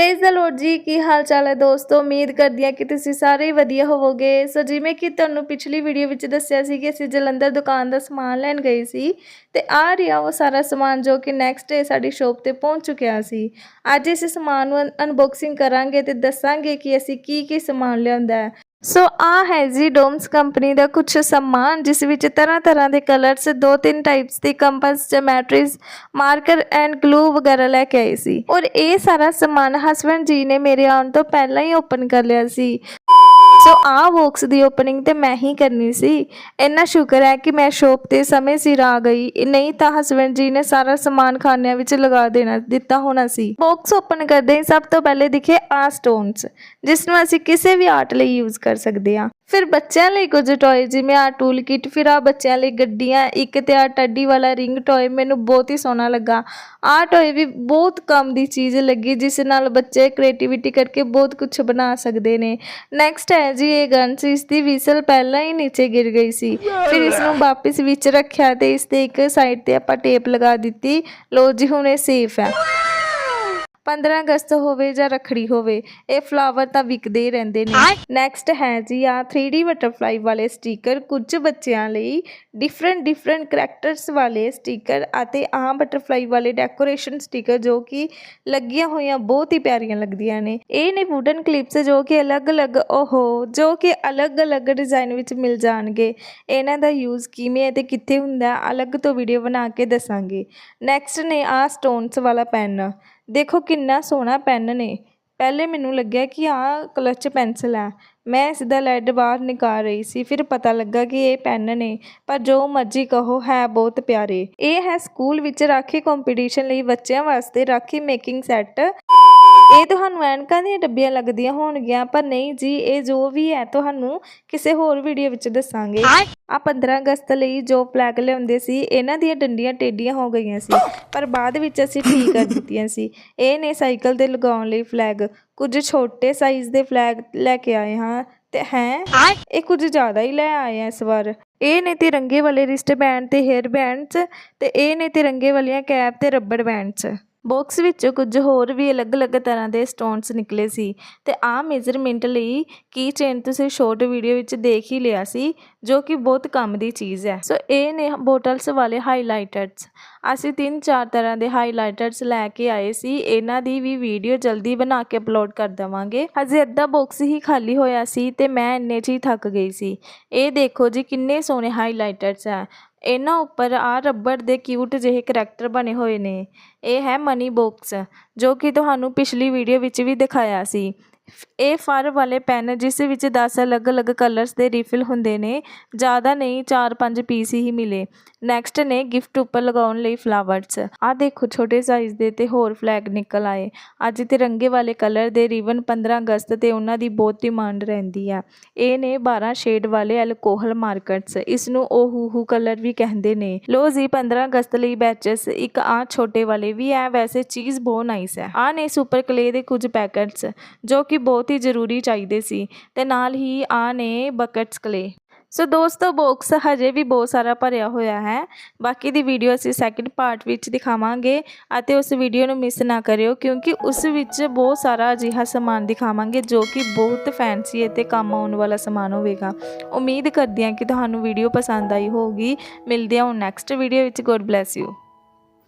Praise the lord ਜੀ, ਕੀ ਹਾਲ ਚਾਲ ਹੈ ਦੋਸਤੋ? ਉਮੀਦ ਕਰਦੀ ਹਾਂ ਕਿ ਤੁਸੀਂ ਸਾਰੇ ਹੀ ਵਧੀਆ ਹੋਵੋਗੇ। ਸੋ ਜਿਵੇਂ ਕਿ ਤੁਹਾਨੂੰ ਪਿਛਲੀ ਵੀਡੀਓ ਵਿੱਚ ਦੱਸਿਆ ਸੀ ਕਿ ਅਸੀਂ ਜਲੰਧਰ ਦੁਕਾਨ ਦਾ ਸਮਾਨ ਲੈਣ ਗਏ ਸੀ ਤੇ ਆ ਰਿਹਾ ਉਹ ਸਾਰਾ ਸਮਾਨ ਜੋ ਕਿ ਨੈਕਸਟ ਡੇ ਸਾਡੀ ਸ਼ੋਪ ਤੇ ਪਹੁੰਚ ਚੁੱਕਿਆ ਸੀ। ਅੱਜ ਇਸ ਸਮਾਨ ਨੂੰ ਅਨਬਾਕਸਿੰਗ ਕਰਾਂਗੇ ਤੇ ਦੱਸਾਂਗੇ ਕਿ ਅਸੀਂ ਕੀ ਕੀ ਸਮਾਨ ਲਿਆਂਦਾ ਹੈ। ਸੋ ਆ ਹੈ ਜੀ ਡੋਮਸ ਕੰਪਨੀ ਦਾ ਕੁਝ ਸਮਾਨ, ਜਿਸ ਵਿੱਚ ਤਰ੍ਹਾਂ ਤਰ੍ਹਾਂ ਦੇ ਕਲਰਸ ਦੋ ਤਿੰਨ ਟਾਈਪਸ ਦੇ compass geometries marker and glue ਵਗੈਰਾ ਲੈ ਕੇ ਆਏ ਸੀ। ਔਰ ਇਹ ਸਾਰਾ ਸਮਾਨ ਹਸਬੰਡ ਜੀ ਨੇ ਮੇਰੇ ਆਉਣ ਤੋਂ ਪਹਿਲਾਂ ਹੀ ਓਪਨ ਕਰ ਲਿਆ ਸੀ। ਸੋ ਆ ਬਾਕਸ ਦੀ ਓਪਨਿੰਗ ਤੇ ਮੈਂ ਹੀ ਕਰਨੀ ਸੀ। ਇੰਨਾ ਸ਼ੁਕਰ ਹੈ ਕਿ ਮੈਂ ਸ਼ੋਪ ਤੇ ਸਮੇਂ ਸਿਰ ਆ ਗਈ। ਨਹੀਂ ਤਾਂ ਹਸਬੰਡ ਜੀ ਨੇ ਸਾਰਾ ਸਮਾਨ ਖਾਨਿਆਂ ਵਿੱਚ ਲਗਾ ਦੇਣਾ, ਦਿੱਤਾ ਹੋਣਾ ਸੀ। ਬਾਕਸ ਓਪਨ ਕਰਦੇ ਹੀ ਸਭ ਤੋਂ ਪਹਿਲੇ ਦਿਖੇ ਆ ਸਟੋਨਸ ਜਿਸ ਨੂੰ ਅਸੀਂ ਕਿਸੇ ਵੀ ਆਰਟ ਲਈ ਯੂਜ਼ ਕਰ ਸਕਦੇ ਹਾਂ। ਫਿਰ ਬੱਚਿਆਂ ਲਈ ਕੁਝ ਟੌਏ ਜਿਵੇਂ ਆ ਟੂਲ ਕਿਟ ਫਿਰ ਆ ਬੱਚਿਆਂ ਲਈ ਗੱਡੀਆਂ, ਇੱਕ ਤੇ ਆ ਟੱਡੀ ਵਾਲਾ ਰਿੰਗ ਟੌਏ ਮੈਨੂੰ ਬਹੁਤ ਹੀ ਸੋਹਣਾ ਲੱਗਾ। ਆ ਟੌਏ ਵੀ ਬਹੁਤ ਕੰਮ ਦੀ ਚੀਜ਼ ਲੱਗੀ, ਜਿਸ ਨਾਲ ਬੱਚੇ ਕ੍ਰੀਏਟੀਵਿਟੀ ਕਰਕੇ ਬਹੁਤ ਕੁਝ ਬਣਾ ਸਕਦੇ ਨੇ। ਨੈਕਸਟ ਹੈ ਜੀ, ਇਹ ਗਨ ਸੀ ਇਸ ਦੀ ਵਿਸਲ ਪਹਿਲਾਂ ਹੀ ਨੀਚੇ ਗਿਰ ਗਈ ਸੀ। ਫਿਰ ਇਸ ਨੂੰ ਵਾਪਸ ਵਿੱਚ ਰੱਖਿਆ ਤੇ ਇਸ 'ਤੇ ਇੱਕ ਸਾਈਡ ਤੇ ਆਪਾਂ ਟੇਪ ਲਗਾ ਦਿੱਤੀ। ਲੋ ਜੀ, ਹੁਣ ਇਹ ਸੇਫ ਹੈ। 15 ਅਗਸਤ ਹੋਵੇ ਜਾਂ ਰੱਖੜੀ ਹੋਵੇ ਇਹ ਫਲਾਵਰ ਤਾਂ ਵਿਕਦੇ ਹੀ ਰਹਿੰਦੇ ਨੇ। ਨੈਕਸਟ ਹੈ ਜੀ ਆ 3D ਬਟਰਫਲਾਈ ਵਾਲੇ ਸਟicker ਕੁਝ ਬੱਚਿਆਂ ਲਈ ਡਿਫਰੈਂਟ ਡਿਫਰੈਂਟ ਕੈਰੈਕਟਰਸ ਵਾਲੇ ਸਟicker ਅਤੇ ਆ ਬਟਰਫਲਾਈ ਵਾਲੇ ਡੈਕੋਰੇਸ਼ਨ ਸਟicker ਜੋ ਕਿ ਲੱਗੀਆਂ ਹੋਈਆਂ ਬਹੁਤ ਹੀ ਪਿਆਰੀਆਂ ਲੱਗਦੀਆਂ ਨੇ। ਇਹ ਨੇ ਵੁਡਨ ਕਲਿੱਪਸ ਜੋ ਕਿ ਅਲੱਗ-ਅਲੱਗ ਓਹੋ ਜੋ ਕਿ ਅਲੱਗ-ਅਲੱਗ ਡਿਜ਼ਾਈਨ ਵਿੱਚ ਮਿਲ ਜਾਣਗੇ। ਇਹਨਾਂ ਦਾ ਯੂਜ਼ ਕਿਵੇਂ ਹੈ ਤੇ ਕਿੱਥੇ ਹੁੰਦਾ ਅਲੱਗ ਤੋਂ ਵੀਡੀਓ ਬਣਾ ਕੇ ਦੱਸਾਂਗੇ। ਨੈਕਸਟ ਨੇ ਆ ਸਟੋਨਸ ਵਾਲਾ ਪੈਨ ਦੇਖੋ ਕਿੰਨਾ ਸੋਹਣਾ ਪੈਨ ਨੇ। ਪਹਿਲੇ ਮੈਨੂੰ ਲੱਗਿਆ ਕਿ ਆਹ ਕਲਚ ਪੈਨਸਲ ਹੈ। ਮੈਂ ਇਸ ਦਾ ਲੈਡ ਬਾਹਰ ਨਿਕਾਲ ਰਹੀ ਸੀ, ਫਿਰ ਪਤਾ ਲੱਗਾ ਕਿ ਇਹ ਪੈਨ ਨੇ। ਪਰ ਜੋ ਮਰਜ਼ੀ ਕਹੋ, ਹੈ ਬਹੁਤ ਪਿਆਰੇ। ਇਹ ਹੈ ਸਕੂਲ ਵਿੱਚ ਰਾਖੀ ਕੰਪੀਟੀਸ਼ਨ ਲਈ ਬੱਚਿਆਂ ਵਾਸਤੇ ਰਾਖੀ ਮੇਕਿੰਗ ਸੈੱਟ ਇਹ ਤੁਹਾਨੂੰ ਐਨਕਾਂ ਦੀਆਂ ਡੱਬੀਆਂ ਲੱਗਦੀਆਂ ਹੋਣਗੀਆਂ? ਪਰ ਨਹੀਂ ਜੀ ਇਹ ਜੋ ਵੀ ਹੈ ਤੁਹਾਨੂੰ ਕਿਸੇ ਹੋਰ ਵੀਡੀਓ ਵਿੱਚ ਦੱਸਾਂਗੇ। ਆ 15 ਅਗਸਤ ਲਈ ਜੋ ਫਲੈਗ ਲਿਆਉਂਦੇ ਸੀ ਇਹਨਾਂ ਦੀਆਂ ਡੰਡੀਆਂ ਟੇਡੀਆਂ ਹੋ ਗਈਆਂ ਸੀ ਪਰ ਬਾਅਦ ਵਿੱਚ ਅਸੀਂ ਠੀਕ ਕਰ ਦਿੱਤੀਆਂ ਸੀ। ਇਹ ਨੇ ਸਾਈਕਲ ਤੇ ਲਗਾਉਣ ਲਈ ਫਲੈਗ ਕੁਝ ਛੋਟੇ ਸਾਈਜ਼ ਦੇ ਫਲੈਗ ਲੈ ਕੇ ਆਏ ਹਾਂ ਤੇ ਹੈ? ਇਹ ਕੁਝ ਜ਼ਿਆਦਾ ਹੀ ਲੈ ਆਏ ਆ ਇਸ ਵਾਰ। ਇਹ ਨੇ ਤਿਰੰਗੇ ਵਾਲੇ ਰਿਸਟ ਬੈਂਡ ਤੇ ਹੇਅਰ ਬੈਂਡਸ ਤੇ ਇਹ ਨੇ ਤਿਰੰਗੇ ਵਾਲੀਆਂ ਕੈਪ ਤੇ ਰੱਬੜ ਬੈਂਡਸ ਬਾਕਸ ਵਿੱਚੋਂ ਕੁਝ ਹੋਰ ਵੀ ਅਲੱਗ-ਅਲੱਗ ਤਰ੍ਹਾਂ ਦੇ ਸਟੋਨਸ ਨਿਕਲੇ ਸੀ ਤੇ ਆਹ ਮੇਜ਼ਰਮੈਂਟ ਲਈ ਕੀ ਚੇਨ ਤੁਸੀਂ ਸ਼ਾਰਟ ਵੀਡੀਓ ਵਿੱਚ ਦੇਖ ਹੀ ਲਿਆ ਸੀ, ਜੋ ਕਿ ਬਹੁਤ ਕੰਮ ਦੀ ਚੀਜ਼ ਹੈ। ਸੋ ਇਹ ਨੇ ਬੋਟਲਸ ਵਾਲੇ ਹਾਈਲਾਈਟਰਸ ਅਸੀਂ ਤਿੰਨ ਚਾਰ ਤਰ੍ਹਾਂ ਦੇ ਹਾਈਲਾਈਟਰਸ ਲੈ ਕੇ ਆਏ ਸੀ। ਇਹਨਾਂ ਦੀ ਵੀ ਵੀਡੀਓ ਜਲਦੀ ਬਣਾ ਕੇ ਅਪਲੋਡ ਕਰ ਦਵਾਂਗੇ। ਹਜੇ ਅੱਧਾ ਬਾਕਸ ਹੀ ਖਾਲੀ ਹੋਇਆ ਸੀ ਤੇ ਮੈਂ ਇੰਨੇ 'ਚ ਹੀ ਥੱਕ ਗਈ ਸੀ। ਇਹ ਦੇਖੋ ਜੀ ਕਿੰਨੇ ਸੋਹਣੇ ਹਾਈਲਾਈਟਰਸ ਆ ਇਹਨਾਂ ਉੱਪਰ ਆ ਰੱਬੜ ਦੇ ਕਿਊਟ ਜਿਹੇ ਕਰੈਕਟਰ ਬਣੇ ਹੋਏ ਨੇ। ਇਹ ਹੈ ਮਨੀ ਬਾਕਸ ਜੋ ਕਿ ਤੁਹਾਨੂੰ ਪਿਛਲੀ ਵੀਡੀਓ ਵਿੱਚ ਵੀ ਦਿਖਾਇਆ ਸੀ। ਇਹ ਫਰ ਵਾਲੇ ਪੈਨ, ਜਿਸ ਵਿੱਚ 10 ਅਲੱਗ-ਅਲੱਗ ਕਲਰਸ ਦੇ ਰੀਫਿਲ ਹੁੰਦੇ ਨੇ, ਜ਼ਿਆਦਾ ਨਹੀਂ 4-5 ਪੀਸ ਹੀ ਮਿਲੇ। ਨੈਕਸਟ ਨੇ ਗਿਫਟ ਉੱਪਰ ਲਗਾਉਣ ਲਈ ਫਲਾਵਰਸ ਆ ਦੇਖੋ, ਛੋਟੇ ਸਾਈਜ਼ ਦੇ ਤੇ ਹੋਰ ਫਲੈਗ ਨਿਕਲ ਆਏ। ਅੱਜ ਤਿਰੰਗੇ ਵਾਲੇ ਕਲਰ ਦੇ ਰਿਬਨ 15 ਅਗਸਤ ਤੇ ਉਹਨਾਂ ਦੀ ਬਹੁਤ ਡਿਮਾਂਡ ਰਹਿੰਦੀ ਆ। ਇਹ ਨੇ 12 ਸ਼ੇਡ ਵਾਲੇ ਅਲਕੋਹਲ ਮਾਰਕਟਸ ਇਸ ਨੂੰ ਉਹ ਹੂ ਹੂ ਕਲਰ ਵੀ ਕਹਿੰਦੇ ਨੇ। ਲੋ ਜੀ 15 ਅਗਸਤ ਲਈ ਬੈਚਸ ਇੱਕ ਆ ਛੋਟੇ ਵਾਲੇ ਵੀ ਹੈ ਵੈਸੇ ਚੀਜ਼ ਬਹੁਤ ਨਾਈਸ ਹੈ ਆ ਨੇ ਸੁਪਰ ਕਲੇ ਦੇ ਕੁਝ ਪੈਕਟਸ ਜੋ ਕਿ ਬਹੁਤ ਹੀ ਜ਼ਰੂਰੀ ਚਾਹੀਦੇ ਸੀ ਤੇ ਨਾਲ ਹੀ ਆ ਨੇ ਬਕਟਸ ਕਲੇ ਸੋ ਦੋਸਤੋ ਬਾਕਸ ਹਜੇ ਵੀ ਬਹੁਤ ਸਾਰਾ ਭਰਿਆ ਹੋਇਆ ਹੈ। ਬਾਕੀ ਦੀ ਵੀਡੀਓ ਅਸੀਂ ਸੈਕਿੰਡ ਪਾਰਟ ਵਿੱਚ ਦਿਖਾਵਾਂਗੇ ਅਤੇ ਉਸ ਵੀਡੀਓ ਨੂੰ ਮਿਸ ਨਾ ਕਰਿਓ ਕਿਉਂਕਿ ਉਸ ਵਿੱਚ ਬਹੁਤ ਸਾਰਾ ਅਜਿਹਾ ਸਮਾਨ ਦਿਖਾਵਾਂਗੇ ਜੋ ਕਿ ਬਹੁਤ ਫੈਂਸੀ ਅਤੇ ਕੰਮ ਆਉਣ ਵਾਲਾ ਸਮਾਨ ਹੋਵੇਗਾ। ਉਮੀਦ ਕਰਦੀ ਹਾਂ ਕਿ ਤੁਹਾਨੂੰ ਵੀਡੀਓ ਪਸੰਦ ਆਈ ਹੋਊਗੀ। ਮਿਲਦੇ ਹਾਂ ਹੁਣ ਨੈਕਸਟ ਵੀਡੀਓ ਵਿੱਚ। God bless you